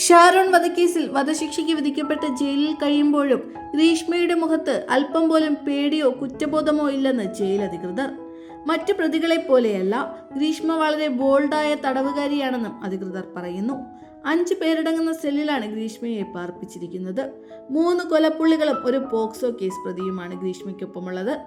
ഷാരോൺ വധക്കേസിൽ വധശിക്ഷയ്ക്ക് വിധിക്കപ്പെട്ട് ജയിലിൽ കഴിയുമ്പോഴും ഗ്രീഷ്മയുടെ മുഖത്ത് അല്പം പോലും പേടിയോ കുറ്റബോധമോ ഇല്ലെന്ന് ജയിൽ അധികൃതർ. മറ്റു പ്രതികളെ പോലെയല്ല ഗ്രീഷ്മ വളരെ ബോൾഡായ തടവുകാരിയാണെന്നും അധികൃതർ പറയുന്നു. അഞ്ച് പേരടങ്ങുന്ന സെല്ലിലാണ് ഗ്രീഷ്മയെ പാർപ്പിച്ചിരിക്കുന്നത്. മൂന്ന് കൊലപ്പുള്ളികളും ഒരു പോക്സോ കേസ് പ്രതിയുമാണ് ഗ്രീഷ്മയ്ക്കൊപ്പമുള്ളത്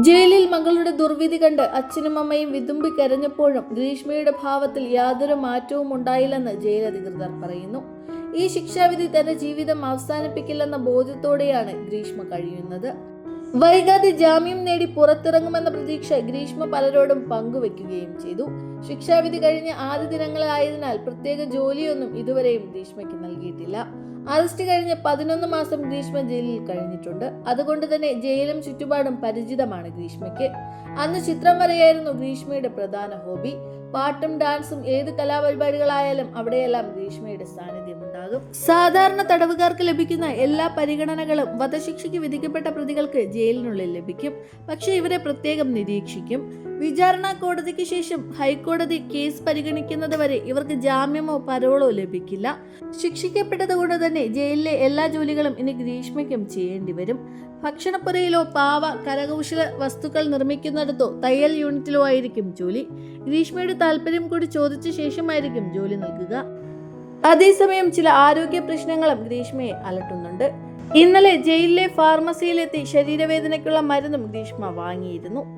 ജയിലിൽ മകളുടെ ദുർവിധി കണ്ട് അച്ഛനും അമ്മയും വിതുമ്പി കരഞ്ഞപ്പോഴും ഗ്രീഷ്മയുടെ ഭാവത്തിൽ യാതൊരു മാറ്റവും ഉണ്ടായില്ലെന്ന് ജയിൽ അധികൃതർ പറയുന്നു. ഈ ശിക്ഷാവിധി തന്റെ ജീവിതം അവസാനിപ്പിക്കില്ലെന്ന ബോധ്യത്തോടെയാണ് ഗ്രീഷ്മ കഴിയുന്നത്. വൈകാതെ ജാമ്യം നേടി പുറത്തിറങ്ങുമെന്ന പ്രതീക്ഷ ഗ്രീഷ്മ പലരോടും പങ്കുവെക്കുകയും ചെയ്തു. ശിക്ഷാവിധി കഴിഞ്ഞ ആദ്യ ദിനങ്ങളായതിനാൽ പ്രത്യേക ജോലിയൊന്നും ഇതുവരെയും ഗ്രീഷ്മയ്ക്ക് നൽകിയിട്ടില്ല. അറസ്റ്റ് കഴിഞ്ഞ് പതിനൊന്ന് മാസം ഗ്രീഷ്മ ജയിലിൽ കഴിഞ്ഞിട്ടുണ്ട്. അതുകൊണ്ട് തന്നെ ജയിലും ചുറ്റുപാടും പരിചിതമാണ് ഗ്രീഷ്മയ്ക്ക്. അന്ന് ചിത്രം വരെയായിരുന്നു ഗ്രീഷ്മയുടെ പ്രധാന ഹോബി. പാട്ടും ഡാൻസും ഏത് കലാപരിപാടികളായാലും അവിടെയെല്ലാം ഗ്രീഷ്മയുടെ സാന്നിധ്യം ഉണ്ടാകും സാധാരണ തടവുകാർക്ക് ലഭിക്കുന്ന എല്ലാ പരിഗണനകളും വധശിക്ഷയ്ക്ക് വിധിക്കപ്പെട്ട പ്രതികൾക്ക് ജയിലിനുള്ളിൽ ലഭിക്കും. പക്ഷേ ഇവരെ പ്രത്യേകം നിരീക്ഷിക്കും. വിചാരണ കോടതിക്ക് ശേഷം ഹൈക്കോടതി കേസ് പരിഗണിക്കുന്നത് വരെ ഇവർക്ക് ജാമ്യമോ പരോളോ ലഭിക്കില്ല. ശിക്ഷിക്കപ്പെട്ടതുകൊണ്ട് തന്നെ ജയിലിലെ എല്ലാ ജോലികളും ഇനി ഗ്രീഷ്മയ്ക്കും ചെയ്യേണ്ടി വരും. ഭക്ഷണപ്പുരയിലോ പാവ കരകൗശല വസ്തുക്കൾ നിർമ്മിക്കുന്നിടത്തോ തയ്യൽ യൂണിറ്റിലോ ആയിരിക്കും ജോലി. ഗ്രീഷ്മയുടെ താല്പര്യം കൂടി ചോദിച്ച ശേഷമായിരിക്കും ജോലി നൽകുക. അതേസമയം ചില ആരോഗ്യ പ്രശ്നങ്ങളും ഗ്രീഷ്മയെ അലട്ടുന്നുണ്ട്. ഇന്നലെ ജയിലിലെ ഫാർമസിയിലെത്തി ശരീരവേദനയ്ക്കുള്ള മരുന്നും ഗ്രീഷ്മ വാങ്ങിയിരുന്നു.